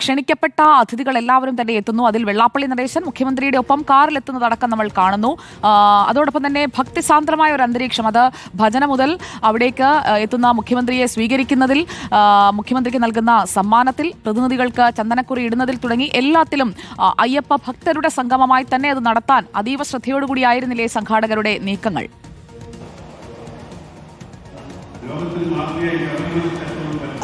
ക്ഷണിക്കപ്പെട്ട അതിഥികൾ എല്ലാവരും തന്നെ എത്തുന്നു. അതിൽ വെള്ളാപ്പള്ളി നടേശൻ മുഖ്യമന്ത്രിയുടെ ഒപ്പം കാറിലെത്തുന്നതടക്കം നമ്മൾ കാണുന്നു. അതോടൊപ്പം തന്നെ ഭക്തിസാന്ദ്രമായ ഒരു അന്തരീക്ഷം. അത് ഭജന മുതൽ അവിടേക്ക് എത്തുന്ന മുഖ്യമന്ത്രിയെ സ്വീകരിക്കുന്നതിൽ മുഖ്യമന്ത്രിക്ക് നൽകുന്ന സമ്മാനത്തിൽ പ്രതിനിധികൾക്ക് ചന്ദനക്കുറി ഇടുന്നതിൽ തുടങ്ങി എല്ലാത്തിലും അയ്യപ്പ ഭക്തരുടെ സംഗമമായി തന്നെ അത് നടത്താൻ അതീവ ശ്രദ്ധയോടുകൂടിയായിരുന്നില്ലേ സംഘാടകരുടെ നീക്കങ്ങൾ?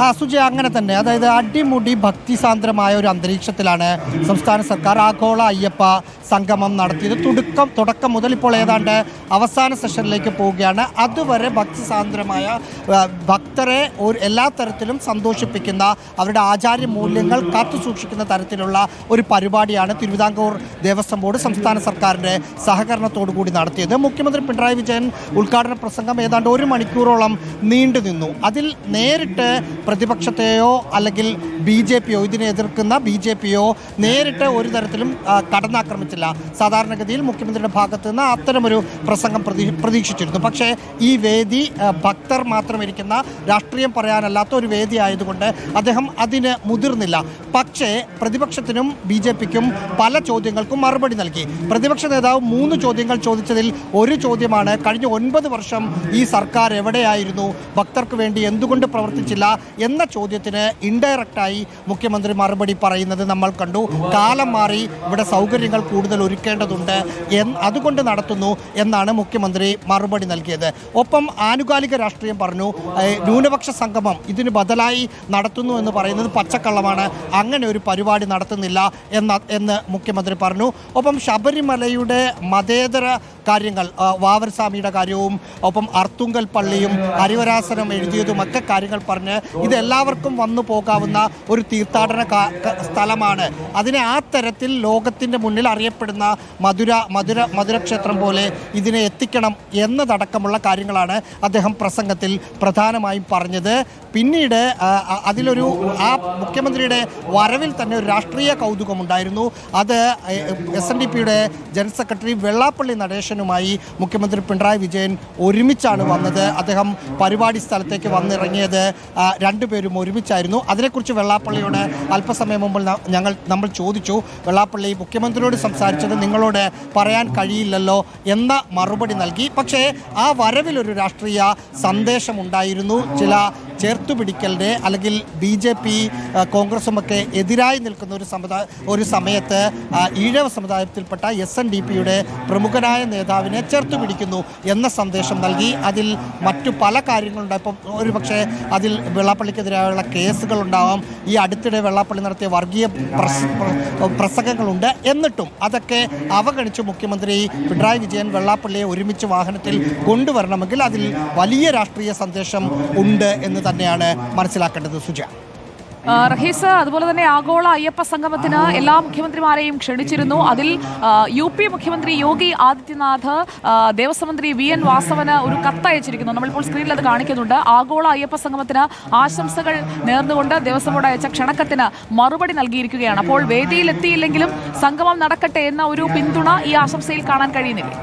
ആ സുജി അങ്ങനെ തന്നെ. അതായത് അടിമുടി ഭക്തിസാന്ദ്രമായ ഒരു അന്തരീക്ഷത്തിലാണ് സംസ്ഥാന സർക്കാർ ആഗോള അയ്യപ്പ സംഗമം നടത്തിയത്. തുടക്കം തുടക്കം മുതൽ ഇപ്പോൾ ഏതാണ്ട് അവസാന സെഷനിലേക്ക് പോവുകയാണ്. അതുവരെ ഭക്തിസാന്ദ്രമായ ഭക്തരെ ഒരു എല്ലാ തരത്തിലും സന്തോഷിപ്പിക്കുന്ന അവരുടെ ആചാര്യ മൂല്യങ്ങൾ കാത്തു സൂക്ഷിക്കുന്ന തരത്തിലുള്ള ഒരു പരിപാടിയാണ് തിരുവിതാംകൂർ ദേവസ്വം ബോർഡ് സംസ്ഥാന സർക്കാരിന്റെ സഹകരണത്തോടു കൂടി നടത്തിയത്. മുഖ്യമന്ത്രി പിണറായി വിജയൻ ഉദ്ഘാടന പ്രസംഗം ഏതാണ്ട് ഒരു മണിക്കൂറോളം നീണ്ടു നിന്നു അതിൽ നേരിട്ട് പ്രതിപക്ഷത്തെയോ അല്ലെങ്കിൽ ബി ജെ പിയോ ഇതിനെ എതിർക്കുന്ന ബി ജെ പിയോ നേരിട്ട് ഒരു തരത്തിലും കടന്നാക്രമിച്ചില്ല. സാധാരണഗതിയിൽ മുഖ്യമന്ത്രിയുടെ ഭാഗത്ത് നിന്ന് അത്തരമൊരു പ്രസംഗം പ്രതീ പ്രതീക്ഷിച്ചിരുന്നു. പക്ഷേ ഈ വേദി ഭക്തർ മാത്രം ഇരിക്കുന്ന രാഷ്ട്രീയം പറയാനല്ലാത്ത ഒരു വേദി ആയതുകൊണ്ട് അദ്ദേഹം അതിന് മുതിർന്നില്ല. പക്ഷേ പ്രതിപക്ഷത്തിനും ബി ജെ പിക്കും പല ചോദ്യങ്ങൾക്കും മറുപടി നൽകി. പ്രതിപക്ഷ നേതാവ് മൂന്ന് ചോദ്യങ്ങൾ ചോദിച്ചതിൽ ഒരു ചോദ്യമാണ് കഴിഞ്ഞ ഒൻപത് വർഷം ഈ സർക്കാർ എവിടെയായിരുന്നു? ഭക്തർക്ക് വേണ്ടി എന്തുകൊണ്ട് പ്രവർത്തിച്ചില്ല? എന്ന ചോദ്യത്തിന് ഇൻഡയറക്റ്റായി മുഖ്യമന്ത്രി മറുപടി പറയുന്നത് നമ്മൾ കണ്ടു. കാലം മാറി ഇവിടെ സൗകര്യങ്ങൾ കൂടുതൽ ഒരുക്കേണ്ടതുണ്ട് അതുകൊണ്ട് നടത്തുന്നു എന്നാണ് മുഖ്യമന്ത്രി മറുപടി നൽകിയത്. ഒപ്പം ആനുകാലിക രാഷ്ട്രീയം പറഞ്ഞു ന്യൂനപക്ഷ സംഗമം ഇതിന് ബദലായി നടത്തുന്നു എന്ന് പറയുന്നത് പച്ചക്കള്ളമാണ്. അങ്ങനെ ഒരു പരിപാടി നടത്തുന്നില്ല എന്ന എന്ന് മുഖ്യമന്ത്രി പറഞ്ഞു. ഒപ്പം ശബരിമലയുടെ മതേതര കാര്യങ്ങൾ വാവർസ്വാമിയുടെ കാര്യവും ഒപ്പം അർത്തുങ്കൽ പള്ളിയും ഹരിവരാസനം എഴുതിയതുമൊക്കെ കാര്യങ്ങൾ പറഞ്ഞ് ഇത് എല്ലാവർക്കും വന്നു പോകാവുന്ന ഒരു തീർത്ഥാടന സ്ഥലമാണ്. അതിനെ ആ തരത്തിൽ ലോകത്തിന്റെ മുന്നിൽ അറിയപ്പെടുന്ന മധുര മധുര മധുരക്ഷേത്രം പോലെ ഇതിനെ എത്തിക്കണം എന്നതടക്കമുള്ള കാര്യങ്ങളാണ് അദ്ദേഹം പ്രസംഗത്തിൽ പ്രധാനമായും പറഞ്ഞത്. പിന്നീട് അതിലൊരു ആ മുഖ്യമന്ത്രിയുടെ വരവിൽ തന്നെ ഒരു രാഷ്ട്രീയ കൗതുകമുണ്ടായിരുന്നു. അത് എസ് എൻ ഡി പിയുടെ ജനറൽ സെക്രട്ടറി വെള്ളാപ്പള്ളി നടേശനുമായി മുഖ്യമന്ത്രി പിണറായി വിജയൻ ഒരുമിച്ചാണ് വന്നത്. അദ്ദേഹം പരിപാടി സ്ഥലത്തേക്ക് വന്നിറങ്ങിയത്. രണ്ടുപേരും ഒരുമിച്ചായിരുന്നു. അതിനെക്കുറിച്ച് വെള്ളാപ്പള്ളിയോട് അല്പസമയം മുമ്പ് ഞങ്ങൾ നമ്മൾ ചോദിച്ചു. വെള്ളാപ്പള്ളി മുഖ്യമന്ത്രിയോട് സംസാരിച്ചത് നിങ്ങളോട് പറയാൻ കഴിയില്ലല്ലോ എന്ന മറുപടി നൽകി. പക്ഷേ ആ വരവിലൊരു രാഷ്ട്രീയ സന്ദേശമുണ്ടായിരുന്നു. ചില ചേർത്തുപിടിക്കലിന്റെ അല്ലെങ്കിൽ ബി ജെ പി കോൺഗ്രസുമൊക്കെ എതിരായി നിൽക്കുന്ന ഒരു സമുദായ ഒരു സമയത്ത് ഈഴവ സമുദായത്തിൽപ്പെട്ട എസ് എൻ ഡി പിയുടെ പ്രമുഖനായ നേതാവിനെ ചേർത്ത് പിടിക്കുന്നു എന്ന സന്ദേശം നൽകി. അതിൽ മറ്റു പല കാര്യങ്ങളുണ്ട്. ഇപ്പം ഒരു പക്ഷേ അതിൽ വെള്ളാപ്പള്ളിക്കെതിരായുള്ള കേസുകളുണ്ടാവാം. ഈ അടുത്തിടെ വെള്ളാപ്പള്ളി നടത്തിയ വർഗീയ പ്രസ- പ്രസംഗങ്ങളുണ്ട്. എന്നിട്ടും അതൊക്കെ അവഗണിച്ച് മുഖ്യമന്ത്രി പിണറായി വിജയൻ വെള്ളാപ്പള്ളിയെ ഒരുമിച്ച് വാഹനത്തിൽ കൊണ്ടുവരണമെങ്കിൽ അതിൽ വലിയ രാഷ്ട്രീയ സന്ദേശം ഉണ്ട് എന്ന് തന്നെയാണ് മനസ്സിലാക്കേണ്ടത് സുജ. റഹീസ് അതുപോലെ തന്നെ ആഗോള അയ്യപ്പ സംഗമത്തിന് എല്ലാ മുഖ്യമന്ത്രിമാരെയും ക്ഷണിച്ചിരുന്നു. അതിൽ യു പി മുഖ്യമന്ത്രി യോഗി ആദിത്യനാഥ് ദേവസ്വം മന്ത്രി വി എൻ വാസവന് ഒരു കത്ത് അയച്ചിരിക്കുന്നു. നമ്മളിപ്പോൾ സ്ക്രീനിൽ അത് കാണിക്കുന്നുണ്ട്. ആഗോള അയ്യപ്പ സംഗമത്തിന് ആശംസകൾ നേർന്നുകൊണ്ട് ദേവസ്വം ബോർഡ് അയച്ച ക്ഷണക്കത്തിന് മറുപടി നൽകിയിരിക്കുകയാണ്. അപ്പോൾ വേദിയിലെത്തിയില്ലെങ്കിലും സംഗമം നടക്കട്ടെ എന്ന ഒരു പിന്തുണ ഈ ആശംസയിൽ കാണാൻ കഴിയുന്നില്ലേ?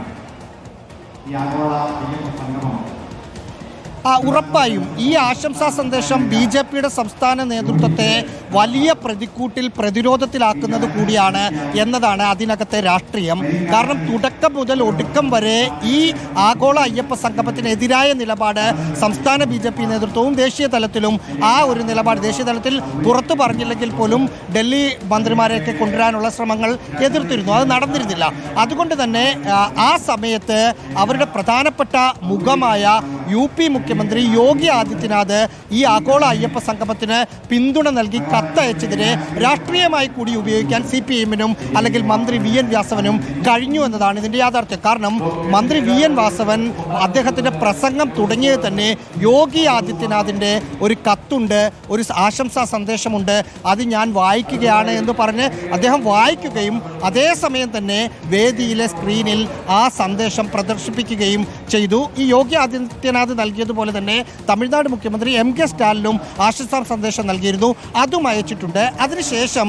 ഉറപ്പായും ഈ ആശംസാ സന്ദേശം ബി ജെ പിയുടെ സംസ്ഥാന നേതൃത്വത്തെ വലിയ പ്രതിക്കൂട്ടിൽ പ്രതിരോധത്തിലാക്കുന്നത് കൂടിയാണ് എന്നതാണ് അതിനകത്തെ രാഷ്ട്രീയം. കാരണം തുടക്കം മുതൽ ഒടുക്കം വരെ ഈ ആഗോള അയ്യപ്പ സംഗമത്തിനെതിരായ നിലപാട് സംസ്ഥാന ബി ജെ പി നേതൃത്വവും ദേശീയ തലത്തിലും ആ ഒരു നിലപാട് ദേശീയ തലത്തിൽ പുറത്തു പറഞ്ഞില്ലെങ്കിൽ പോലും ഡൽഹി മന്ത്രിമാരെയൊക്കെ കൊണ്ടുവരാനുള്ള ശ്രമങ്ങൾ എതിർത്തിരുന്നു. അത് നടന്നിരുന്നില്ല. അതുകൊണ്ട് തന്നെ ആ, സമയത്ത് അവരുടെ പ്രധാനപ്പെട്ട മുഖമായ യു പി മുഖ്യമന്ത്രി യോഗി ആദിത്യനാഥ് ഈ ആഗോള അയ്യപ്പ സംഗമത്തിന് പിന്തുണ നൽകി കത്തയച്ചതിനെ രാഷ്ട്രീയമായി കൂടി ഉപയോഗിക്കാൻ സി പി എമ്മിനും അല്ലെങ്കിൽ മന്ത്രി വി എൻ വ്യാസവനും കഴിഞ്ഞു എന്നതാണ് ഇതിന്റെ യാഥാർത്ഥ്യം. കാരണം മന്ത്രി വി എൻ വാസവൻ അദ്ദേഹത്തിന്റെ പ്രസംഗം തുടങ്ങിയത് തന്നെ യോഗി ആദിത്യനാഥിന്റെ ഒരു കത്തുണ്ട് ഒരു ആശംസാ സന്ദേശമുണ്ട്. അത് ഞാൻ വായിക്കുകയാണ് എന്ന് പറഞ്ഞ് അദ്ദേഹം വായിക്കുകയും അതേസമയം തന്നെ വേദിയിലെ സ്ക്രീനിൽ ആ സന്ദേശം പ്രദർശിപ്പിക്കുകയും ചെയ്തു. ഈ യോഗി ആദിത്യനാഥ് നൽകിയതുപോലെ തന്നെ തമിഴ്നാട് മുഖ്യമന്ത്രി എം കെ സ്റ്റാലിനും ആശംസാ സന്ദേശം നൽകിയിരുന്നു. അതും അയച്ചിട്ടുണ്ട്. അതിനുശേഷം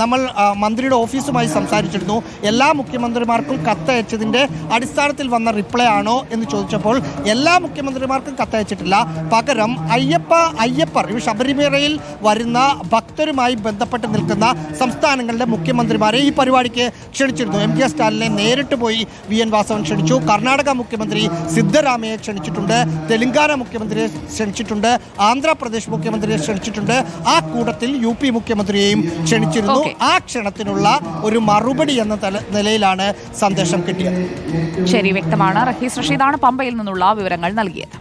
നമ്മൾ മന്ത്രിയുടെ ഓഫീസുമായി സംസാരിച്ചിരുന്നു. എല്ലാ മുഖ്യമന്ത്രിമാർക്കും കത്തയച്ചതിന്റെ അടിസ്ഥാനത്തിൽ വന്ന റിപ്ലൈ ആണോ എന്ന് ചോദിച്ചപ്പോൾ എല്ലാ മുഖ്യമന്ത്രിമാർക്കും കത്തയച്ചിട്ടില്ല. പകരം അയ്യപ്പ അയ്യപ്പർ ഈ ശബരിമലയിൽ വരുന്ന ഭക്തരുമായി ബന്ധപ്പെട്ട് നിൽക്കുന്ന സംസ്ഥാനങ്ങളുടെ മുഖ്യമന്ത്രിമാരെ ഈ പരിപാടിക്ക് ക്ഷണിച്ചിരുന്നു. എം കെ സ്റ്റാലിനെ നേരിട്ട് പോയി വി എൻ വാസവൻ ക്ഷണിച്ചു. കർണാടക മുഖ്യമന്ത്രി സിദ്ധരാമയെ ക്ഷണിച്ചിട്ടുണ്ട് തെലങ്കാന മുഖ്യമന്ത്രിയെ ക്ഷണിച്ചിട്ടുണ്ട് ആന്ധ്രാപ്രദേശ് മുഖ്യമന്ത്രിയെ ക്ഷണിച്ചിട്ടുണ്ട്. ആ കൂട്ടത്തിൽ യു പി മുഖ്യമന്ത്രിയെയും ക്ഷണിച്ചിരുന്നു. ആ ക്ഷണത്തിനുള്ള ഒരു മറുപടി എന്ന നിലയിലാണ് സന്ദേശം കിട്ടിയത്. ശരി വ്യക്തമാണ്. റഹീസ് റഷീദാണ് പമ്പയിൽ നിന്നുള്ള വിവരങ്ങൾ നൽകിയത്.